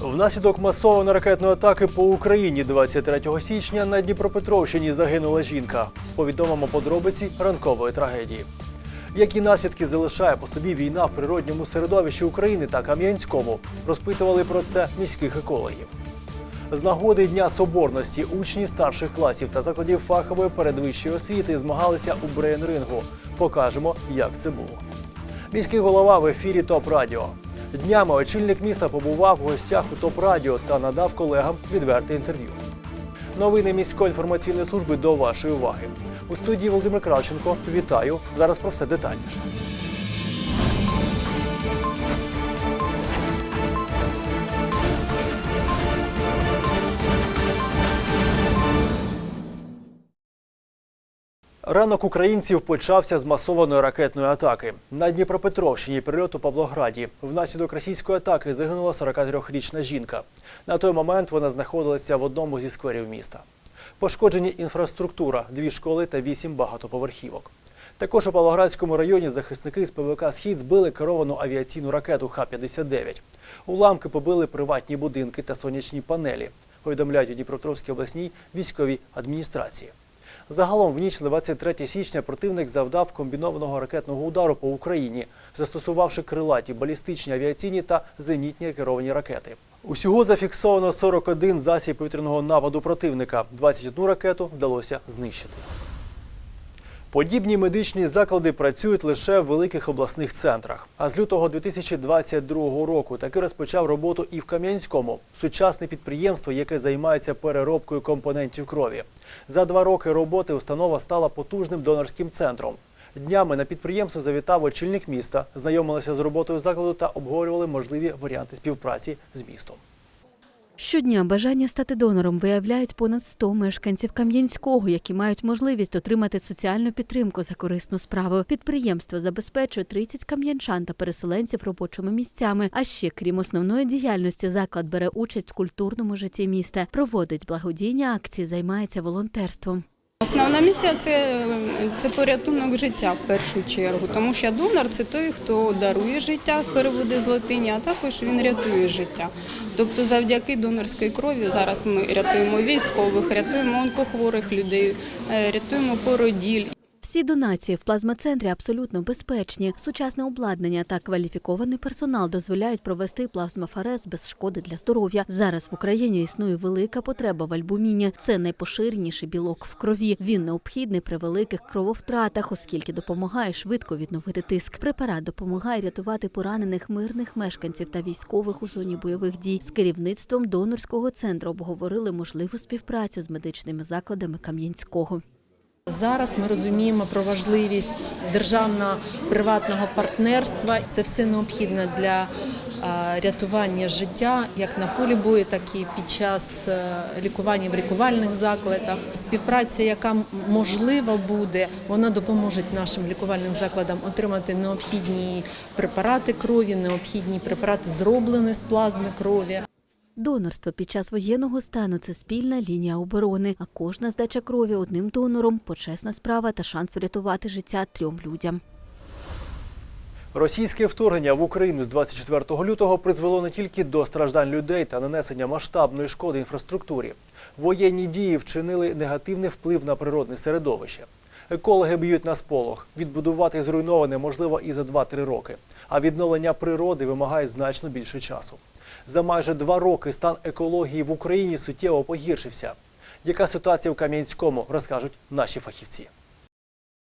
Внаслідок масованої ракетної атаки по Україні 23 січня на Дніпропетровщині загинула жінка. Повідомимо подробиці ранкової трагедії. Які наслідки залишає по собі війна в природньому середовищі України та Кам'янському, розпитували про це міських екологів. З нагоди Дня Соборності учні старших класів та закладів фахової передвищої освіти змагалися у брейн-рингу. Покажемо, як це було. Міський голова в ефірі ТОП Радіо. Днями очільник міста побував в гостях у ТОП Радіо та надав колегам відверте інтерв'ю. Новини міської інформаційної служби до вашої уваги. У студії Володимир Кравченко. Вітаю. Зараз про все детальніше. Ранок українців почався з масованої ракетної атаки. На Дніпропетровщині прильот у Павлограді. Внаслідок російської атаки загинула 43-річна жінка. На той момент вона знаходилася в одному зі скверів міста. Пошкоджені інфраструктура, дві школи та вісім багатоповерхівок. Також у Павлоградському районі захисники з ПВК Схід збили керовану авіаційну ракету Х-59. Уламки побили приватні будинки та сонячні панелі. Повідомляють у Дніпропетровській обласній військовій адміністрації. Загалом в ніч на 23 січня противник завдав комбінованого ракетного удару по Україні, застосувавши крилаті, балістичні, авіаційні та зенітні керовані ракети. Усього зафіксовано 41 засіб повітряного нападу противника. 21 ракету вдалося знищити. Подібні медичні заклади працюють лише в великих обласних центрах. А з лютого 2022 року таки розпочав роботу і в Кам'янському сучасне підприємство, яке займається переробкою компонентів крові. За два роки роботи установа стала потужним донорським центром. Днями на підприємство завітав очільник міста, знайомилися з роботою закладу та обговорювали можливі варіанти співпраці з містом. Щодня бажання стати донором виявляють понад 100 мешканців Кам'янського, які мають можливість отримати соціальну підтримку за корисну справу. Підприємство забезпечує 30 кам'янчан та переселенців робочими місцями. А ще, крім основної діяльності, заклад бере участь в культурному житті міста, проводить благодійні акції, займається волонтерством. Основна місія це, це порятунок життя в першу чергу, тому що донор це той, хто дарує життя в переводи з латині, а також він рятує життя. Тобто, завдяки донорській крові зараз ми рятуємо військових, рятуємо онкохворих людей, е, рятуємо породіль. Всі донації в плазмацентрі абсолютно безпечні. Сучасне обладнання та кваліфікований персонал дозволяють провести плазмафорез без шкоди для здоров'я. Зараз в Україні існує велика потреба в альбуміні. Це найпоширеніший білок в крові. Він необхідний при великих крововтратах, оскільки допомагає швидко відновити тиск. Препарат допомагає рятувати поранених мирних мешканців та військових у зоні бойових дій. З керівництвом донорського центру обговорили можливу співпрацю з медичними закладами Кам'янського. Зараз ми розуміємо про важливість державно-приватного партнерства. Це все необхідно для е, рятування життя як на полі бою, так і під час е, лікування в лікувальних закладах. Співпраця, яка можлива буде, вона допоможе нашим лікувальним закладам отримати необхідні препарати крові, необхідні препарати зроблені з плазми крові. Донорство під час воєнного стану це спільна лінія оборони, а кожна здача крові одним донором почесна справа та шанс врятувати життя трьом людям. Російське вторгнення в Україну з 24 лютого призвело не тільки до страждань людей та нанесення масштабної шкоди інфраструктурі. Воєнні дії вчинили негативний вплив на природне середовище. Екологи б'ють на сполох. Відбудувати зруйноване можливо і за 2-3 роки. А відновлення природи вимагає значно більше часу. За майже два роки стан екології в Україні суттєво погіршився. Яка ситуація в Кам'янському, розкажуть наші фахівці.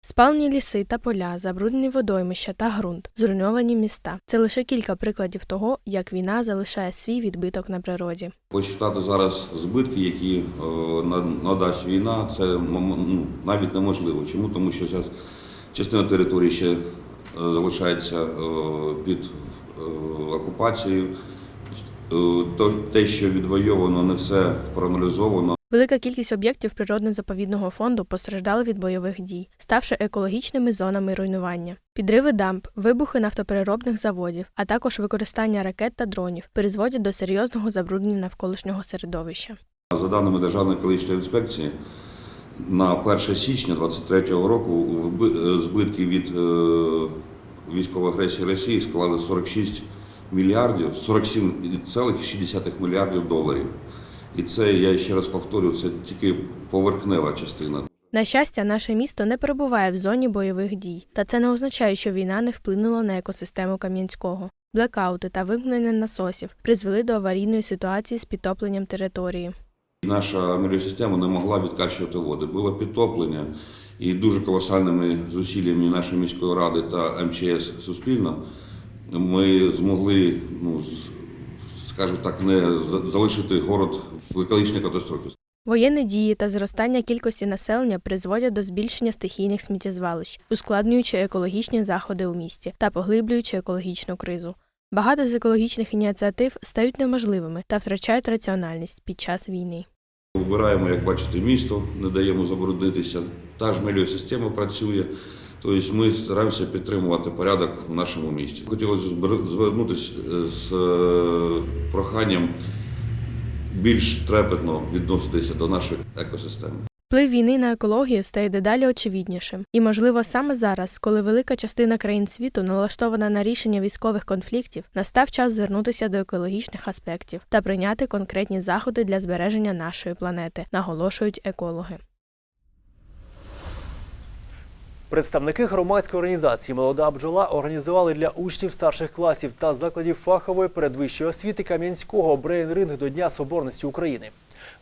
Спалені ліси та поля, забруднені водоймища та ґрунт, зруйновані міста. Це лише кілька прикладів того, як війна залишає свій відбиток на природі. Посчитати зараз збитки, які е, надасть війна, це ну, навіть неможливо. Чому? Тому що зараз частина території ще е, залишається е, під е, окупацією. Е, То те, що відвойовано, не все проаналізовано. Велика кількість об'єктів природно-заповідного фонду постраждали від бойових дій, ставши екологічними зонами руйнування. Підриви дамб, вибухи нафтопереробних заводів, а також використання ракет та дронів призводять до серйозного забруднення навколишнього середовища. За даними Державної екологічної інспекції, на 1 січня 2023 року е, збитки від е, військової агресії Росії склали 46 мільярдів, 47,6 мільярдів доларів. І це, я ще раз повторю, це тільки поверхнева частина. На щастя, наше місто не перебуває в зоні бойових дій, та це не означає, що війна не вплинула на екосистему Кам'янського. Блекаути та вимкнення насосів призвели до аварійної ситуації з підтопленням території. Наша меліосистема не могла відкачувати води. Було підтоплення, і дуже колосальними зусиллями нашої міської ради та МЧС суспільно ми змогли, ну, скажімо так, не залишити город в екологічній катастрофі. Воєнні дії та зростання кількості населення призводять до збільшення стихійних сміттєзвалищ, ускладнюючи екологічні заходи у місті та поглиблюючи екологічну кризу. Багато з екологічних ініціатив стають неможливими та втрачають раціональність під час війни. Вибираємо, як бачите, місто, не даємо забруднитися. Та ж меліосистема працює. Тобто ми стараємося підтримувати порядок в нашому місті. Хотілося звернутися з е, проханням більш трепетно відноситися до нашої екосистеми. Вплив війни на екологію стає дедалі очевиднішим, і, можливо, саме зараз, коли велика частина країн світу налаштована на рішення військових конфліктів, настав час звернутися до екологічних аспектів та прийняти конкретні заходи для збереження нашої планети, наголошують екологи. Представники громадської організації Молода бджола організували для учнів старших класів та закладів фахової передвищої освіти Кам'янського брейн-ринг до Дня Соборності України.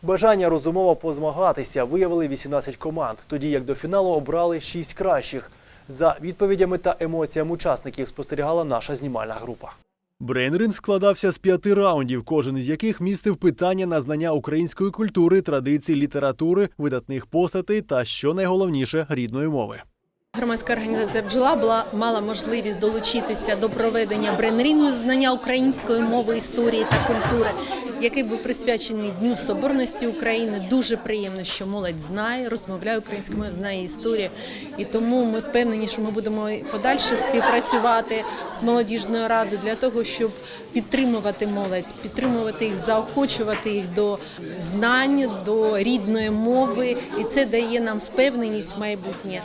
Бажання розумово позмагатися виявили 18 команд, тоді як до фіналу обрали 6 кращих. За відповідями та емоціями учасників спостерігала наша знімальна група. Брейнринг складався з п'яти раундів, кожен із яких містив питання на знання української культури, традицій, літератури, видатних постатей та, що найголовніше, рідної мови. Громадська організація бджола була мала можливість долучитися до проведення бренрінгу знання української мови, історії та культури, який був присвячений Дню Соборності України. Дуже приємно, що молодь знає, розмовляє українською мовою, знає історію. І тому ми впевнені, що ми будемо подальше співпрацювати з молодіжною радою для того, щоб підтримувати молодь, підтримувати їх, заохочувати їх до знань, до рідної мови, і це дає нам впевненість в майбутнє.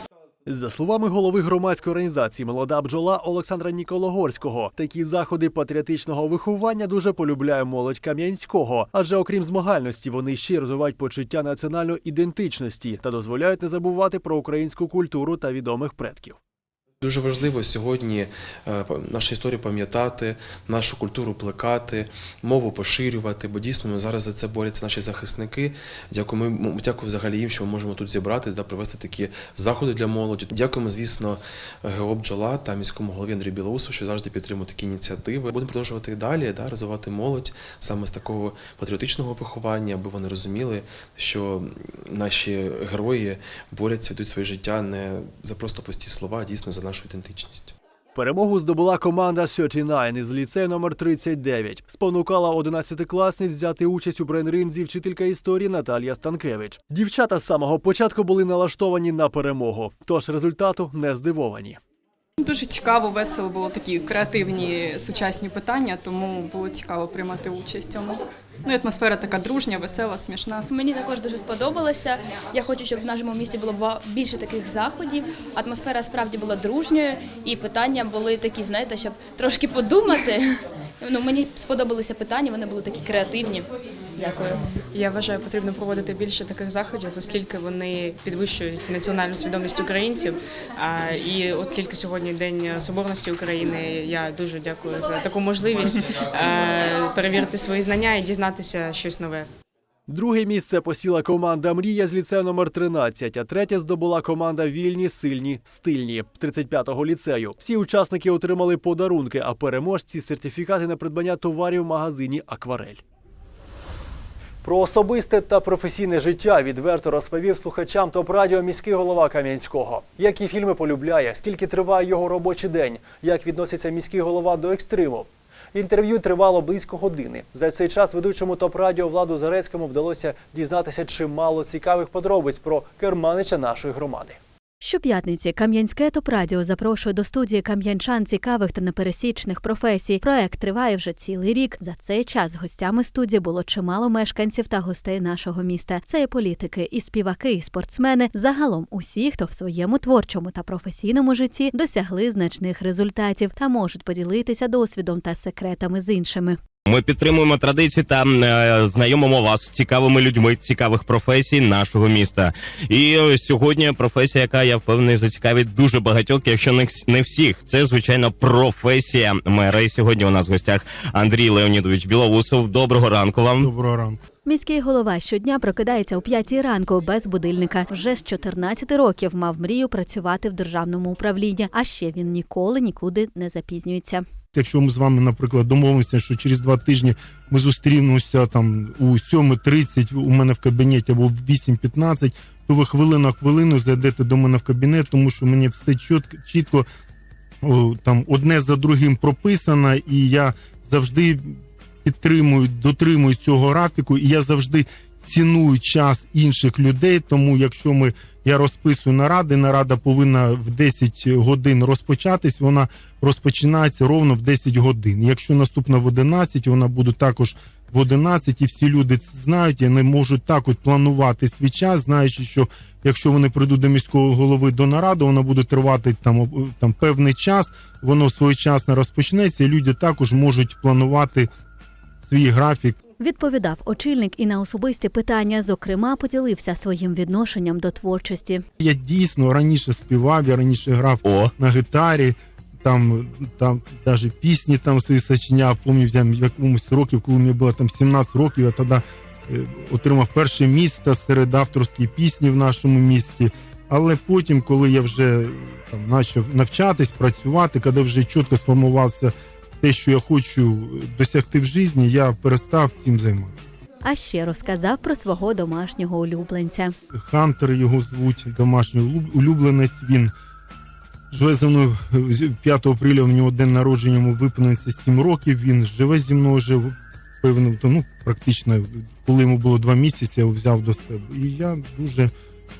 За словами голови громадської організації Молода бджола Олександра Нікологорського, такі заходи патріотичного виховання дуже полюбляє молодь Кам'янського, адже окрім змагальності, вони ще розвивають почуття національної ідентичності та дозволяють не забувати про українську культуру та відомих предків. Дуже важливо сьогодні е, нашу історію пам'ятати, нашу культуру плекати, мову поширювати, бо дійсно зараз за це борються наші захисники. М- дякую взагалі їм, що ми можемо тут зібратись, да, провести такі заходи для молоді. Дякуємо, звісно, ГО «Бджола» та міському голові Андрію Білоусу, що завжди підтримують такі ініціативи. Будемо продовжувати і далі, да, розвивати молодь саме з такого патріотичного виховання, аби вони розуміли, що наші герої борються, йдуть своє життя не за просто пусті слова, а дійсно за нашу ідентичність. Перемогу здобула команда 39 із ліцею номер 39. Спонукала 11-класниць взяти участь у брейнринзі вчителька історії Наталія Станкевич. Дівчата з самого початку були налаштовані на перемогу, тож результату не здивовані. Дуже цікаво, весело було такі креативні сучасні питання, тому було цікаво приймати участь в цьому. Ну і атмосфера така дружня, весела, смішна. Мені також дуже сподобалося. Я хочу, щоб в нашому місті було більше таких заходів. Атмосфера справді була дружньою, і питання були такі, знаєте, щоб трошки подумати. Ну, мені сподобалися питання, вони були такі креативні. Дякую. Я вважаю, потрібно проводити більше таких заходів, оскільки вони підвищують національну свідомість українців. А, І от тільки сьогодні День Соборності України. Я дуже дякую за таку можливість а, перевірити свої знання і дізнатися щось нове. Друге місце посіла команда Мрія з ліцею номер 13, а третє здобула команда Вільні, сильні, стильні з 35-го ліцею. Всі учасники отримали подарунки, а переможці сертифікати на придбання товарів в магазині Акварель. Про особисте та професійне життя відверто розповів слухачам топ-радіо міський голова Кам'янського. Які фільми полюбляє, скільки триває його робочий день, як відноситься міський голова до екстриму. Інтерв'ю тривало близько години. За цей час ведучому топ-радіо Владу Зарецькому вдалося дізнатися чимало цікавих подробиць про керманича нашої громади. Щоп'ятниці Кам'янське топ-радіо запрошує до студії кам'янчан цікавих та непересічних професій. Проект триває вже цілий рік. За цей час гостями студії було чимало мешканців та гостей нашого міста. Це і політики, і співаки, і спортсмени. Загалом усі, хто в своєму творчому та професійному житті досягли значних результатів та можуть поділитися досвідом та секретами з іншими. Ми підтримуємо традиції та е, знайомимо вас з цікавими людьми цікавих професій нашого міста. І е, сьогодні професія, яка я впевнений зацікавить дуже багатьох, якщо не, не всіх. Це звичайно професія мера. І сьогодні у нас в гостях Андрій Леонідович Білоусов. Доброго ранку вам. Доброго ранку. Міський голова щодня прокидається о 5 ранку без будильника. Вже з 14 років мав мрію працювати в державному управлінні, а ще він ніколи нікуди не запізнюється. Якщо ми з вами, наприклад, домовимося, що через два тижні ми зустрінемося там у 7.30 у мене в кабінеті або в 8.15, то ви хвилина хвилину зайдете до мене в кабінет, тому що мені все чітко, чітко там одне за другим прописано, і я завжди підтримую, дотримую цього графіку, і я завжди ціную час інших людей. Тому якщо ми я розписую наради, нарада повинна в 10 годин розпочатись, вона розпочинається ровно в 10 годин. Якщо наступна в 11, вона буде також в 11, і всі люди це знають, і вони можуть також планувати свій час, знаючи, що якщо вони прийдуть до міського голови до наради, вона буде тривати там, там певний час, воно своєчасно розпочнеться, і люди також можуть планувати свій графік. Відповідав очільник і на особисті питання. Зокрема, поділився своїм відношенням до творчості. Я дійсно раніше співав, я раніше грав О, на гітарі, там, там навіть пісні там свої сочиняв. Пам'ятаю, в якомусь років, коли мені було там 17 років, я тоді е, отримав перше місце серед авторських пісні в нашому місті. Але потім, коли я вже там почав навчатись, працювати, коли вже чітко сформувався те, що я хочу досягти в житті, я перестав цим займатися. А ще розказав про свого домашнього улюбленця. Хантер його звуть, домашній улюб- улюбленець. Він живе зі мною з 5 апреля. У нього день народження йому виповниться 7 років. Він живе зі мною вже певно, ну, практично, коли йому було 2 місяці, я його взяв до себе. І я дуже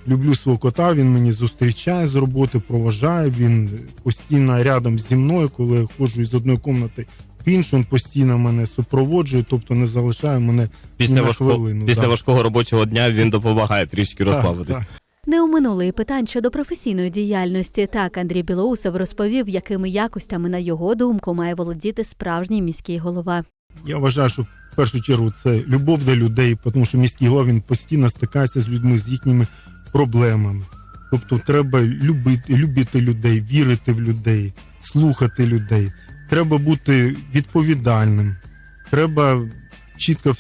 люблю свого кота. Він мені зустрічає з роботи, проважає. Він постійно рядом зі мною, коли я ходжу із одної кімнати в іншу, він постійно мене супроводжує, тобто не залишає мене ні після на важкого хвилину. після да. важкого робочого дня він допомагає трішки розслабитись. так. Не оминули і питань щодо професійної діяльності. Так Андрій Білоусов розповів, якими якостями на його думку має володіти справжній міський голова. Я вважаю, що в першу чергу це любов до людей, тому що міський голова він постійно стикається з людьми з їхніми проблемами. Тобто треба любити, любити людей, вірити в людей, слухати людей. Треба бути відповідальним. Треба чітко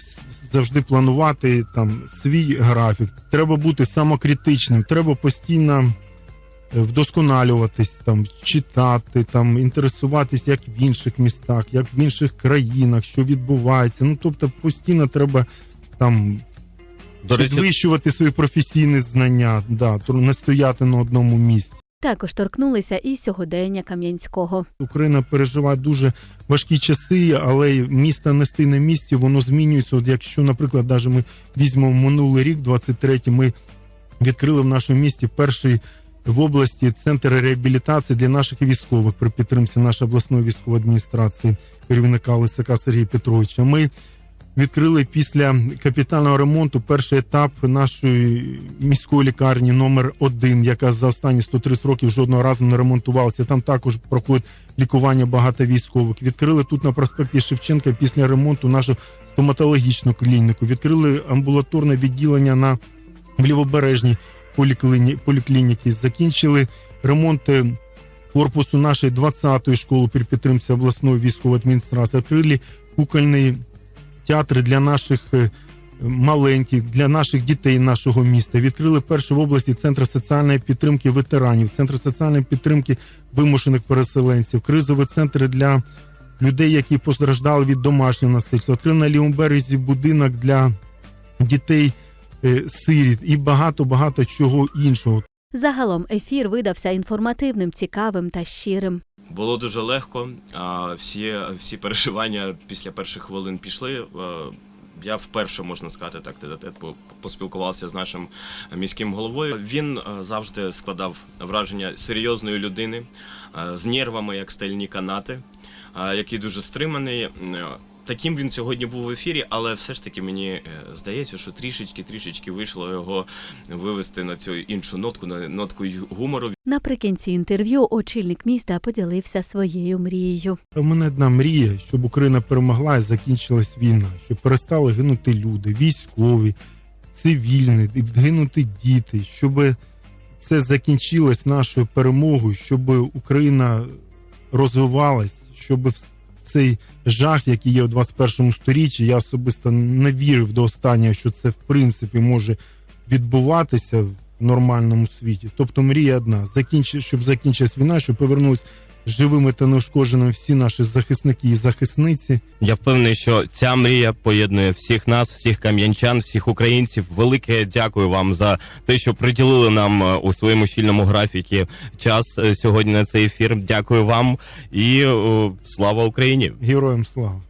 завжди планувати там свій графік. Треба бути самокритичним. Треба постійно е, вдосконалюватись, там читати, там інтересуватись, як в інших містах, як в інших країнах, що відбувається. Ну тобто, постійно треба там До речі, підвищувати свої професійні знання, да, не стояти на одному місці. Також торкнулися і сьогодення Кам'янського. Україна переживає дуже важкі часи, але місто нести на місці, воно змінюється. От якщо, наприклад, навіть ми візьмемо минулий рік, 23-й, ми відкрили в нашому місті перший в області центр реабілітації для наших військових при підтримці нашої обласної військової адміністрації керівника Лисака Сергія Петровича. Ми відкрили після капітального ремонту перший етап нашої міської лікарні номер 1 яка за останні 130 років жодного разу не ремонтувалася. Там також проходить лікування багато військових. Відкрили тут на проспекті Шевченка після ремонту нашу стоматологічну клініку. Відкрили амбулаторне відділення на в лівобережній полікліні, поліклініки. Закінчили ремонт е, корпусу нашої 20-ї школи при підтримці обласної військової адміністрації. Відкрили кукольний театр для наших е, маленьких, для наших дітей нашого міста. Відкрили перший в області центр соціальної підтримки ветеранів, центр соціальної підтримки вимушених переселенців, кризові центри для людей, які постраждали від домашнього насильства. Відкрили на лівому березі будинок для дітей е, сиріт і багато багато чого іншого. Загалом ефір видався інформативним, цікавим та щирим. Було дуже легко. а, Всі, всі переживання після перших хвилин пішли. е, я вперше можна сказати так, тет по- поспілкувався з нашим міським головою. Він е, завжди складав враження серйозної людини е, з нервами, як стальні канати, який дуже стриманий. Таким він сьогодні був в ефірі, але все ж таки мені е, здається, що трішечки трішечки вийшло його вивести на цю іншу нотку, на нотку гумору. Наприкінці інтерв'ю очільник міста поділився своєю мрією. У мене одна мрія, щоб Україна перемогла і закінчилась війна, щоб перестали гинути люди, військові, цивільні, гинути діти, щоб це закінчилось нашою перемогою, щоб Україна розвивалась, щоб в цей жах, який є у 21 сторіччі, я особисто не вірив до останнього, що це в принципі може відбуватися в нормальному світі. Тобто мрія одна: закінчи, щоб закінчилась війна, щоб повернулись живими та неушкодженими всі наші захисники і захисниці. Я впевнений, що ця мрія поєднує всіх нас, всіх кам'янчан, всіх українців. Велике дякую вам за те, що приділили нам е, у своєму щільному графіки час е, сьогодні на цей ефір. Дякую вам і е, слава Україні! Героям слава!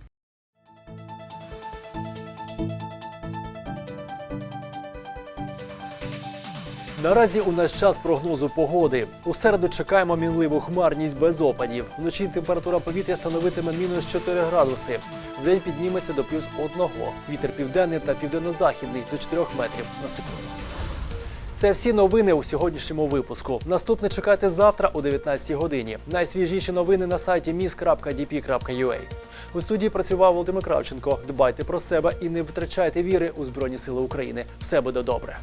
Наразі у нас час прогнозу погоди. У середу чекаємо мінливу хмарність без опадів. Вночі температура повітря становитиме мінус 4 градуси. Вдень підніметься до плюс 1. Вітер південний та південно-західний до 4 метрів на секунду. Це всі новини у сьогоднішньому випуску. Наступне чекайте завтра о 19 годині. Найсвіжіші новини на сайті mis.dp.ua. У студії працював Володимир Кравченко. Дбайте про себе і не втрачайте віри у Збройні Сили України. Все буде добре.